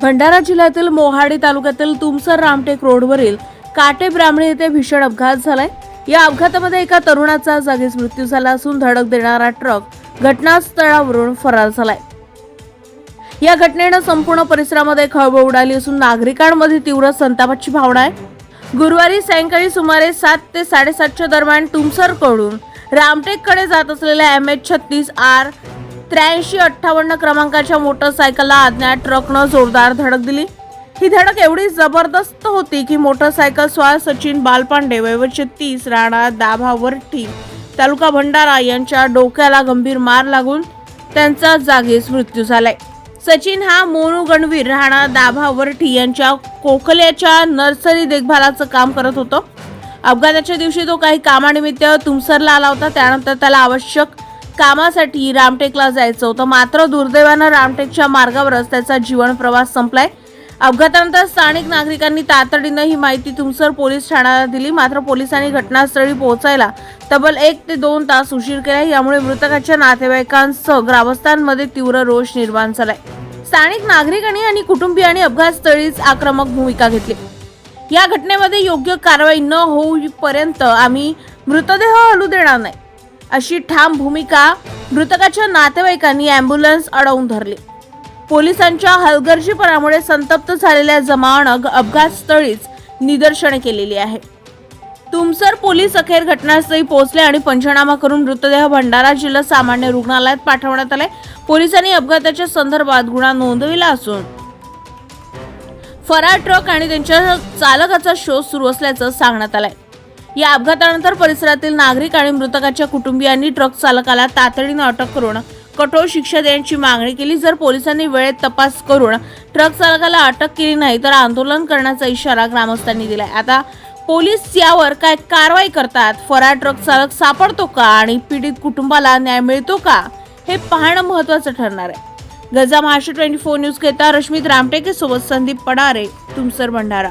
भंडारा जिल्ह्यातील मोहाडी तालुक्यातील तुमसर रामटेक रोडवरील काटे ब्राह्मणी येथे भीषण अपघात झालाय. या अपघातामध्ये एका तरुणाचा जागीच मृत्यू झाला असून धडक देणारा ट्रक घटनास्थळावरून फरार झालाय. या घटनेनं संपूर्ण परिसरामध्ये खळबळ उडाली असून नागरिकांमध्ये तीव्र संतापाची भावना आहे. गुरुवारी सायंकाळी सुमारे सात ते साडेसातच्या दरम्यान तुमसरकडून रामटेककडे जात असलेल्या एम एच छत्तीस आर त्र्याऐंशी अठ्ठावन्न क्रमांकाच्या मोटरसायकलला अज्ञात ट्रकनं जोरदार धडक दिली. ही धडक एवढी जबरदस्त होती की मोटरसायकल स्वार सचिन बालपांडे वय तीस राणा दाभावरठी तालुका भंडारा यांच्या डोक्याला गंभीर मार लागून त्यांचा जागीच मृत्यू झालाय. सचिन हा मोनू गणवीर राणा दाभावरठी यांच्या कोकल्याच्या नर्सरी देखभालाचं काम करत होतो. अपघाताच्या दिवशी तो काही कामानिमित्त तुमसरला आला होता त्यानंतर त्याला आवश्यक कामासाठी रामटेकला जायचं होतं. मात्र दुर्दैवानं रामटेकच्या मार्गावरच त्याचा जीवन प्रवास संपलाय. अपघातानंतर स्थानिक नागरिकांनी तातडीनं ही माहिती तुमसर पोलीस ठाण्याला दिली. मात्र पोलिसांनी घटनास्थळी पोहोचायला तब्बल एक ते दोन तास उशीर केला. यामुळे मृतकाच्या नातेवाईकांसह ग्रामस्थांमध्ये तीव्र रोष निर्माण झालाय. स्थानिक नागरिकांनी आणि कुटुंबियांनी अपघातस्थळीच आक्रमक भूमिका घेतली. या घटनेमध्ये योग्य कारवाई न होईपर्यंत आम्ही मृतदेह हलू देणार नाही. अशी ठाम भूमिका मृतकाच्या नातेवाईकांनी अँब्युलन्स अडवून धरली. पोलिसांच्या हलगर्जीपणामुळे संतप्त झालेल्या जमावानं अपघातस्थळीच निदर्शने केलेली आहे. तुमसर पोलीस अखेर घटनास्थळी पोहोचले आणि पंचनामा करून मृतदेह भंडारा जिल्हा सामान्य रुग्णालयात पाठवण्यात आले पोलिसांनी अपघाताच्या संदर्भात गुन्हा नोंदविला असून फरार ट्रक आणि त्यांच्या चालकाचा शोध सुरू असल्याचं सांगण्यात आलंय. या अपघातानंतर परिसरातील नागरिक आणि मृतकाच्या कुटुंबियांनी ट्रक चालकाला तातडीनं अटक करून कठोर शिक्षा देण्याची मागणी केली. जर पोलिसांनी वेळेत तपास करून ट्रक चालकाला अटक केली नाही तर आंदोलन करण्याचा इशारा ग्रामस्थांनी दिलाय. आता पोलीस यावर काय कारवाई करतात? फरार ट्रक चालक सापडतो का आणि पीडित कुटुंबाला न्याय मिळतो का? हे पाहणं महत्वाचं ठरणार आहे. गजा महाराष्ट्र ट्वेंटी फोर न्यूज घेता रश्मित रामटेके सोबत संदीप पडारे तुमसर भंडारा.